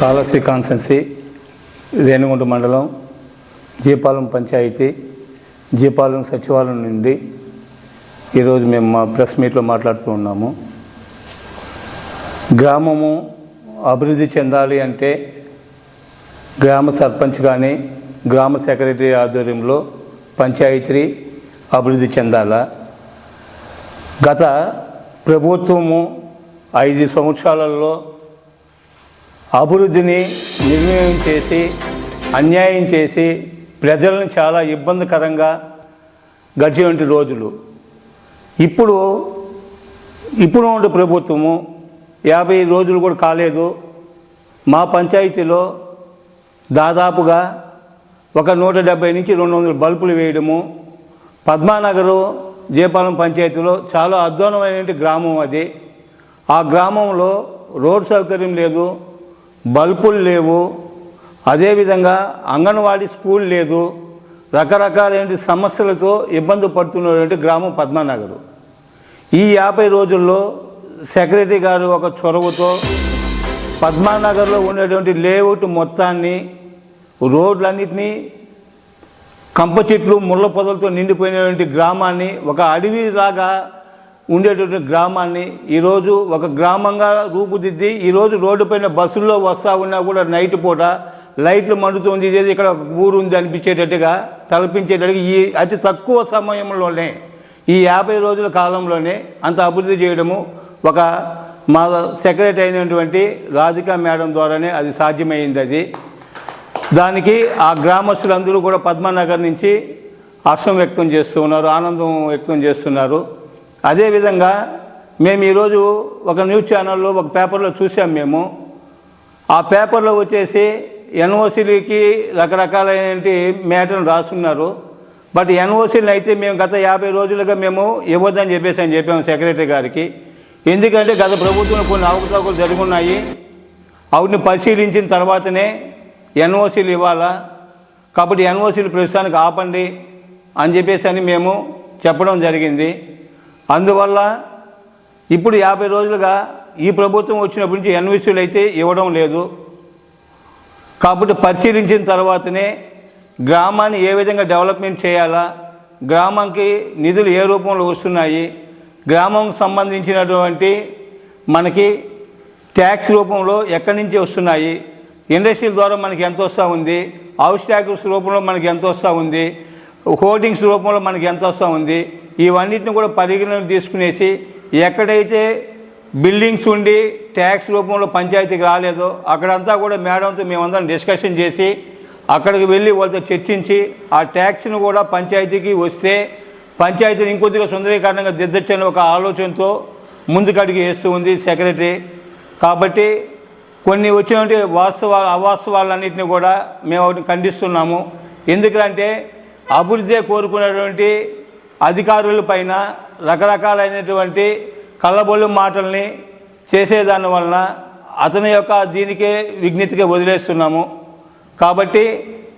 కాళశ్రీ కాన్సెన్సీ రేణుగుంట మండలం జీపాలెం పంచాయతీ జీపాలెం సచివాలయం నుండి ఈరోజు మేము మా ప్రెస్ మీట్లో మాట్లాడుతూ ఉన్నాము. గ్రామము అభివృద్ధి చెందాలి అంటే గ్రామ సర్పంచ్ కానీ గ్రామ సెక్రటరీ ఆధ్వర్యంలో పంచాయతీ అభివృద్ధి చెందాలా? గత ప్రభుత్వము ఐదు సంవత్సరాలలో అభివృద్ధిని నిర్ణయం చేసి అన్యాయం చేసి ప్రజలను చాలా ఇబ్బందికరంగా గడిచినటువంటి రోజులు. ఇప్పుడు ఇప్పుడు ఉండే ప్రభుత్వము యాభై రోజులు కూడా కాలేదు. మా పంచాయతీలో దాదాపుగా ఒక నూట డెబ్బై నుంచి రెండు వందల బల్బులు వేయడము పద్మానగరు జయపాలెం పంచాయతీలో చాలా అధ్వానమైన గ్రామం అది. ఆ గ్రామంలో రోడ్ సౌకర్యం లేదు. బల్బులు లేవు. అదేవిధంగా అంగన్వాడీ స్కూల్ లేదు. రకరకాలైన సమస్యలతో ఇబ్బంది పడుతున్నటువంటి గ్రామం పద్మానగరు. ఈ యాభై రోజుల్లో సెక్రటరీ గారు ఒక చొరవతో పద్మానగర్లో ఉండేటువంటి లేఅవుట్ మొత్తాన్ని రోడ్లన్నింటినీ కంప చెట్లు ముళ్ళ పొదలతో నిండిపోయినటువంటి గ్రామాన్ని ఒక అడవిలాగా ఉండేటువంటి గ్రామాన్ని ఈరోజు ఒక గ్రామంగా రూపుదిద్ది ఈరోజు రోడ్డు పైన బస్సుల్లో వస్తూ ఉన్నా కూడా నైట్ పూట లైట్లు మండుతుంది ఇదేది ఇక్కడ ఒక ఊరు ఉంది అనిపించేటట్టుగా తలపించేటట్టుగా ఈ అతి తక్కువ సమయంలోనే ఈ యాభై రోజుల కాలంలోనే అంత అభివృద్ధి చేయడము ఒక మా సెక్రటరీ అయినటువంటి రాధికా మేడం ద్వారానే అది సాధ్యమైంది అది. దానికి ఆ గ్రామస్తులందరూ కూడా పద్మనగర్ నుంచి హర్షం వ్యక్తం చేస్తూ ఉన్నారు ఆనందం వ్యక్తం చేస్తున్నారు. అదేవిధంగా మేము ఈరోజు ఒక న్యూస్ ఛానల్లో ఒక పేపర్లో చూసాం మేము. ఆ పేపర్లో వచ్చేసి ఎన్ఓసీలకి రకరకాలైన మేటను రాస్తున్నారు బట్ ఎన్ఓసీలను అయితే మేము గత యాభై రోజులుగా మేము ఇవ్వద్దని చెప్పేసి అని చెప్పాము సెక్రటరీ గారికి. ఎందుకంటే గత ప్రభుత్వంలో కొన్ని అవకతవకలు జరుగున్నాయి. ఉన్నాయి వాటిని పరిశీలించిన తర్వాతనే ఎన్ఓసీలు ఇవ్వాలా? కాబట్టి ఎన్ఓసీలు ప్రస్తుతానికి ఆపండి అని చెప్పేసి అని మేము చెప్పడం జరిగింది. అందువల్ల ఇప్పుడు యాభై రోజులుగా ఈ ప్రభుత్వం వచ్చినప్పటి నుంచి ఎన్విసీలు అయితే ఇవ్వడం లేదు. కాబట్టి పరిశీలించిన తర్వాతనే గ్రామాన్ని ఏ విధంగా డెవలప్మెంట్ చేయాలా గ్రామంకి నిధులు ఏ రూపంలో వస్తున్నాయి గ్రామంకి సంబంధించినటువంటి మనకి ట్యాక్స్ రూపంలో ఎక్కడి నుంచి వస్తున్నాయి ఇండస్ట్రీల ద్వారా మనకి ఎంత వస్తూ ఉంది హౌస్ ట్యాక్స్ రూపంలో మనకి ఎంత వస్తూ ఉంది హోర్డింగ్స్ రూపంలో మనకి ఎంత వస్తూ ఉంది ఇవన్నిటిని కూడా పరిగణన తీసుకునేసి ఎక్కడైతే బిల్డింగ్స్ ఉండి ట్యాక్స్ రూపంలో పంచాయతీకి రాలేదో అక్కడంతా కూడా మేడంతో మేమందరం డిస్కషన్ చేసి అక్కడికి వెళ్ళి వాళ్ళతో చర్చించి ఆ ట్యాక్స్ను కూడా పంచాయతీకి వస్తే పంచాయతీని ఇంకొద్దిగా సుందరీకరణంగా దిద్దచ్చని ఒక ఆలోచనతో ముందుకడిగి వేస్తూ ఉంది సెక్రటరీ. కాబట్టి కొన్ని వచ్చినటువంటి వాస్తవాలు అవాస్తవాలన్నింటినీ కూడా మేము వాటిని ఖండిస్తున్నాము. ఎందుకంటే అభివృద్ధి కోరుకునేటువంటి అధికారుల పైన రకరకాలైనటువంటి కళ్ళబొల్లు మాటల్ని చేసేదాని వలన అతని యొక్క దీనికే విజ్ఞతగా వదిలేస్తున్నాము. కాబట్టి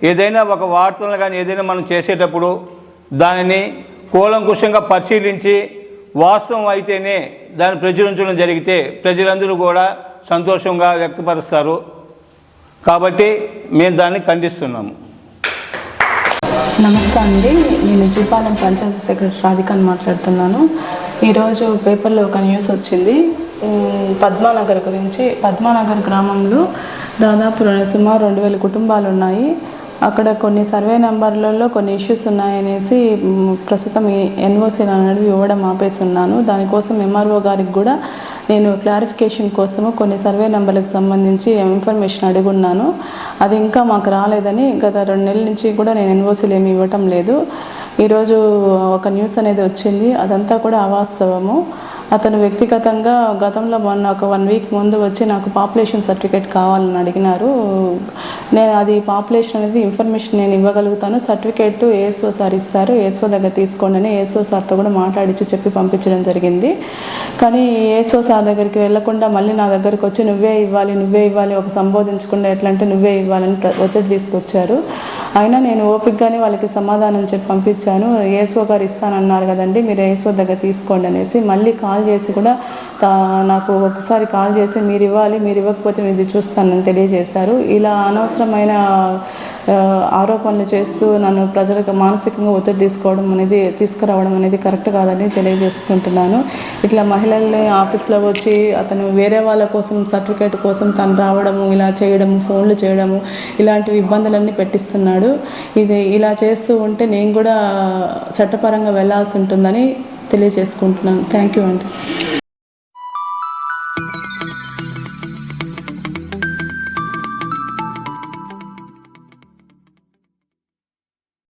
ఏదైనా ఒక వార్తలను కానీ ఏదైనా మనం చేసేటప్పుడు దానిని కూలంకుషంగా పరిశీలించి వాస్తవం అయితేనే దాన్ని ప్రచురించడం జరిగితే ప్రజలందరూ కూడా సంతోషంగా వ్యక్తపరుస్తారు. కాబట్టి మేము దాన్ని ఖండిస్తున్నాము. నమస్తే అండి. నేను జీపాలెం పంచాయతీ సెక్రటరీ రాధికాని మాట్లాడుతున్నాను. ఈరోజు పేపర్లో ఒక న్యూస్ వచ్చింది. పద్మానగర్ గురించి. పద్మానగర్ గ్రామంలో దాదాపు సుమారు రెండు వేల కుటుంబాలు ఉన్నాయి. అక్కడ కొన్ని సర్వే నెంబర్లలో కొన్ని ఇష్యూస్ ఉన్నాయనేసి ప్రస్తుతం ఎన్ఓసీ అనేవి ఇవ్వడం ఆపేస్తున్నాను. దానికోసం ఎంఆర్ఓ గారికి కూడా నేను క్లారిఫికేషన్ కోసము కొన్ని సర్వే నెంబర్లకు సంబంధించి ఇన్ఫర్మేషన్ అడుగున్నాను. అది ఇంకా మాకు రాలేదని గత రెండు నెలల నుంచి కూడా నేను ఎన్ఓసీలు ఏమి ఇవ్వటం లేదు. ఈరోజు ఒక న్యూస్ అనేది వచ్చింది. అదంతా కూడా అవాస్తవము. అతను వ్యక్తిగతంగా గతంలో మొన్న ఒక వన్ వీక్ ముందు వచ్చి నాకు పాపులేషన్ సర్టిఫికేట్ కావాలని అడిగినారు. నేను అది పాపులేషన్ అనేది ఇన్ఫర్మేషన్ నేను ఇవ్వగలుగుతాను. సర్టిఫికేట్ ఏఎస్ఓ సార్ ఇస్తారు. ఏఎస్ఓ దగ్గర తీసుకోండి అని ఏఎస్ఓ సార్తో కూడా మాట్లాడించి చెప్పి పంపించడం జరిగింది. కానీ ఏఎస్ఓ సార్ దగ్గరికి వెళ్ళకుండా మళ్ళీ నా దగ్గరికి వచ్చి నువ్వే ఇవ్వాలి నువ్వే ఇవ్వాలి ఒక సంబోధించకుండా ఎట్లా అంటే నువ్వే ఇవ్వాలని ఒత్తిడి తీసుకొచ్చారు. అయినా నేను ఓపికగానే వాళ్ళకి సమాధానం చెప్పి పంపించాను. ఏసో గారు ఇస్తానన్నారు కదండి మీరు ఏసో దగ్గర తీసుకోండి అనేసి మళ్ళీ కాల్ చేసి కూడా తా- నాకు ఒకసారి కాల్ చేసి మీరు ఇవ్వాలి మీరు ఇవ్వకపోతే మీది చూస్తానని తెలియజేశారు. ఇలా అనవసరమైన ఆరోపణలు చేస్తూ నన్ను ప్రజలకు మానసికంగా ఒత్తిడి తీసుకోవడం అనేది తీసుకురావడం అనేది కరెక్ట్ కాదని తెలియజేసుకుంటున్నాను. ఇట్లా మహిళల్ని ఆఫీస్లో వచ్చి అతను వేరే వాళ్ళ కోసం సర్టిఫికేట్ కోసం తను రావడము ఇలా చేయడము ఫోన్లు చేయడము ఇలాంటివి ఇబ్బందులన్నీ పెట్టిస్తున్నాడు. ఇది ఇలా చేస్తూ ఉంటే నేను కూడా చట్టపరంగా వెళ్ళాల్సి ఉంటుందని తెలియజేసుకుంటున్నాను. థ్యాంక్ యూ అండి.